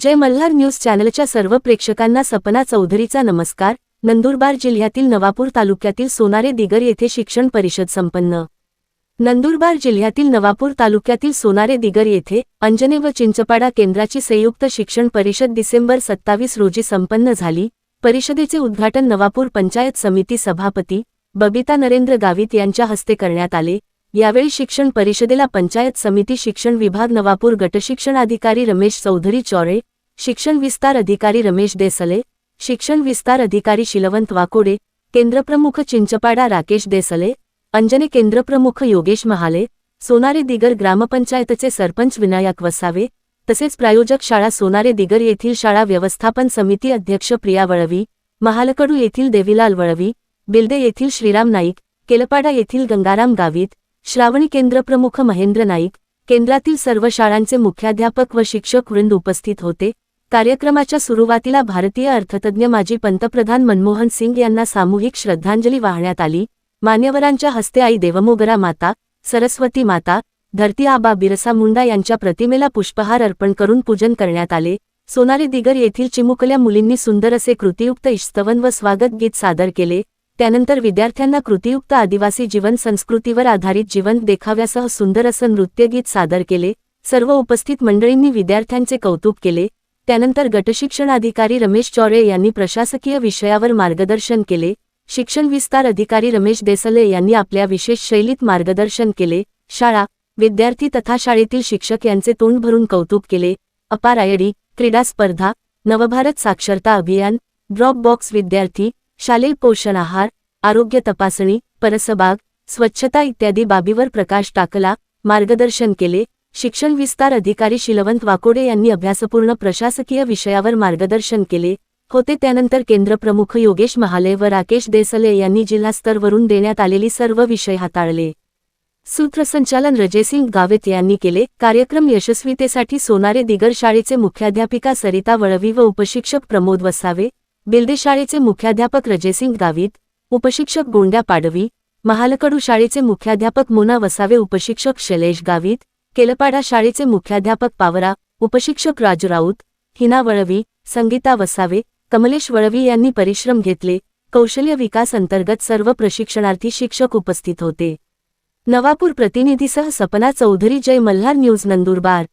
जय Malhar news चॅनलच्या सर्व प्रेक्षकांना सपना चौधरीचा नमस्कार. नंदुरबार जिल्ह्यातील नवापूर तालुक्यातील सोनारे दिगर येथे शिक्षण परिषद संपन्न. नंदुरबार जिल्ह्यातील नवापूर तालुक्यातील सोनारे दिगर येथे अंजने व चिंचपाडा केंद्राची संयुक्त शिक्षण परिषद डिसेंबर सत्तावीस रोजी संपन्न झाली. परिषदेचे उद्घाटन नवापूर पंचायत समिती सभापती बबिता नरेंद्र गावित यांच्या हस्ते करण्यात आले. यावेळी शिक्षण परिषदेला पंचायत समिती शिक्षण विभाग नवापूर गटशिक्षणाधिकारी रमेश चौधरी चौरे शिक्षण विस्तार अधिकारी रमेश देसले शिक्षण विस्तार अधिकारी शिलवंत वाकोडे केंद्रप्रमुख चिंचपाडा राकेश देसले अंजने केंद्रप्रमुख योगेश महाले सोनारे दिगर ग्रामपंचायतचे सरपंच विनायक वसावे तसेच प्रायोजक शाळा सोनारे दिगर येथील शाळा व्यवस्थापन समिती अध्यक्ष प्रिया वळवी महालकडू येथील देवीलाल वळवी बिल्दे येथील श्रीराम नाईक केलपाडा येथील गंगाराम गावित श्रावणी केंद्रप्रमुख महेंद्र नाईक केंद्रातील सर्व शाळांचे मुख्याध्यापक व शिक्षक वृंद उपस्थित होते. कार्यक्रमाच्या सुरुवातीला भारतीय अर्थतज्ञ माजी पंतप्रधान मनमोहन सिंग यांना सामूहिक श्रद्धांजली वाहण्यात आली. मान्यवरांच्या हस्ते आई देवमोगरा माता सरस्वती माता धरती आबा बिरसा मुंडा यांच्या प्रतिमेला पुष्पहार अर्पण करून पूजन करण्यात आले. सोनारी दिगर येथील चिमुकल्या मुलींनी सुंदर असे कृतियुक्त इष्टवन व स्वागत गीत सादर केले. त्यानंतर विद्यार्थ्यांना कृतियुक्त आदिवासी जीवन संस्कृतीवर आधारित जीवन देखाव्यासह सुंदर असं नृत्यगीत सादर केले. सर्व उपस्थित मंडळींनी विद्यार्थ्यांचे कौतुक केले. त्यानंतर गटशिक्षणाधिकारी रमेश चौरे यांनी प्रशासकीय विषयावर मार्गदर्शन केले. शिक्षण विस्तार अधिकारी रमेश देसले यांनी आपल्या विशेष शैलीत मार्गदर्शन केले. शाळा विद्यार्थी तथा शाळेतील शिक्षक यांचे तोंड भरून कौतुक केले. अपार आयडी क्रीडा स्पर्धा नवभारत साक्षरता अभियान ड्रॉप बॉक्स विद्यार्थी शालेय पोषण आहार आरोग्य तपासणी परसबाग स्वच्छता इत्यादी बाबीवर प्रकाश टाकला. मार्गदर्शन केले. शिक्षण विस्तार अधिकारी शिलवंत वाकोडे यांनी अभ्यासपूर्ण प्रशासकीय विषयावर मार्गदर्शन केले होते. त्यानंतर केंद्रप्रमुख योगेश महाले व राकेश देसले यांनी जिल्हास्तरवरून देण्यात आलेली सर्व विषय हाताळले. सूत्रसंचालन रजेसिंग गावित यांनी केले. कार्यक्रम यशस्वीतेसाठी सोनारे दिगर शाळेचे मुख्याध्यापिका सरिता वळवी व उपशिक्षक प्रमोद वसावे बिल्दे शाळेचे मुख्याध्यापक रजेसिंग गावित उपशिक्षक गोंड्या पाडवी महालकडू शाळेचे मुख्याध्यापक मोना वसावे उपशिक्षक शैलेश गावित केलपाडा शाळेचे मुख्याध्यापक पावरा उपशिक्षक राजू राऊत हिना वळवी संगीता वसावे कमलेश वळवी यांनी परिश्रम घेतले. कौशल्य विकास अंतर्गत सर्व प्रशिक्षणार्थी शिक्षक उपस्थित होते. नवापूर प्रतिनिधीसह सपना चौधरी जय मल्हार न्यूज नंदुरबार.